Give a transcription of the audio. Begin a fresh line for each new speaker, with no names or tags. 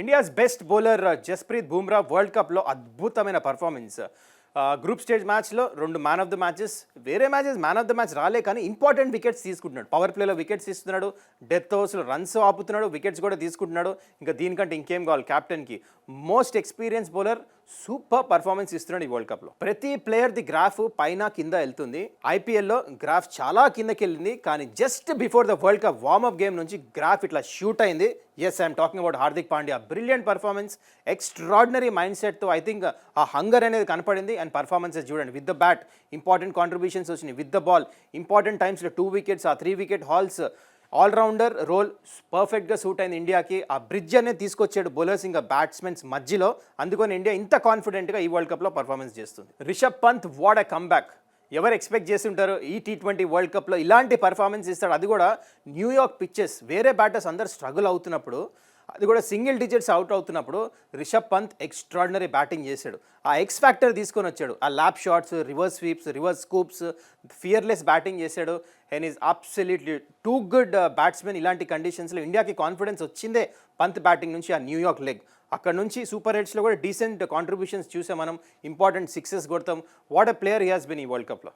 India's best bowler Jasprit Bumrah world కప్లో అద్భుతమైన performance group stage మ్యాచ్లో రెండు మ్యాన్ ఆఫ్ ద మ్యాచెస్ వేరే matches man of the match రాలే కానీ ఇంపార్టెంట్ వికెట్స్ తీసుకుంటున్నాడు. పవర్ ప్లేలో వికెట్స్ ఇస్తున్నాడు. డెత్ ఓవర్స్లో రన్స్ ఆపుతున్నాడు. వికెట్స్ కూడా తీసుకుంటున్నాడు. ఇంకా దీనికంటే ఇంకేం కావాలి? క్యాప్టెన్కి most experience bowler super performance ఇస్తున్నాడు ఈ వరల్డ్ కప్లో. ప్రతి ప్లేయర్ ది గ్రాఫ్ పైన కింద వెళ్తుంది. ఐపీఎల్లో గ్రాఫ్ చాలా కిందకి వెళ్ళింది. కానీ just before the world cup warmup game నుంచి గ్రాఫ్ ఇట్లా షూట్ అయింది. Yes I'm talking about Hardik Pandya. Brilliant performance extraordinary mind సెట్తో I think ఆ హంగర్ అనేది కనపడింది. అండ్ పర్ఫార్మెన్సెస్ చూడండి. With the bat important contributions వచ్చినాయి. విత్ ద బాల్ ఇంపార్టెంట్ టైమ్స్లో two wickets ఆ three wicket hauls allrounder role పర్ఫెక్ట్గా suit అయింది ఇండియాకి. ఆ బ్రిడ్జ్ అనేది తీసుకొచ్చాడు బౌలర్స్ ఇంకా బ్యాట్స్మెన్స్ మధ్యలో. అందుకని ఇండియా ఇంత కాన్ఫిడెంట్గా ఈ వరల్డ్ కప్లో పర్ఫార్మెన్స్ చేస్తుంది. రిషబ్ పంత్ వాడ్ అ కమ్బ్యాక్ ఎవరు ఎక్స్పెక్ట్ చేస్తుంటారు ఈ టీ ట్వంటీ వరల్డ్ కప్లో ఇలాంటి పర్ఫార్మెన్స్ ఇస్తాడు. అది కూడా న్యూయార్క్ పిచ్చెస్ వేరే బ్యాటర్స్ అందరు స్ట్రగుల్ అవుతున్నప్పుడు అది కూడా సింగిల్ డిజిట్స్ అవుట్ అవుతున్నప్పుడు రిషబ్ పంత్ ఎక్స్ట్రాడినరీ బ్యాటింగ్ చేశాడు. ఆ ఎక్స్ ఫ్యాక్టర్ తీసుకొని వచ్చాడు. ఆ lap shots reverse sweeps reverse scoops fearless batting చేశాడు. And is absolutely too good batsmen ఇలాంటి కండిషన్స్లో ఇండియాకి కాన్ఫిడెన్స్ వచ్చిందే పంత్ బ్యాటింగ్ నుంచి ఆ న్యూయార్క్ లెగ్ అక్కడ నుంచి సూపర్ హెడ్స్లో కూడా డీసెంట్ కాంట్రిబ్యూషన్స్ చూసాం మనం. ఇంపార్టెంట్ సిక్సెస్ కొడతాం. What a player he has been ఈ వరల్డ్ కప్లో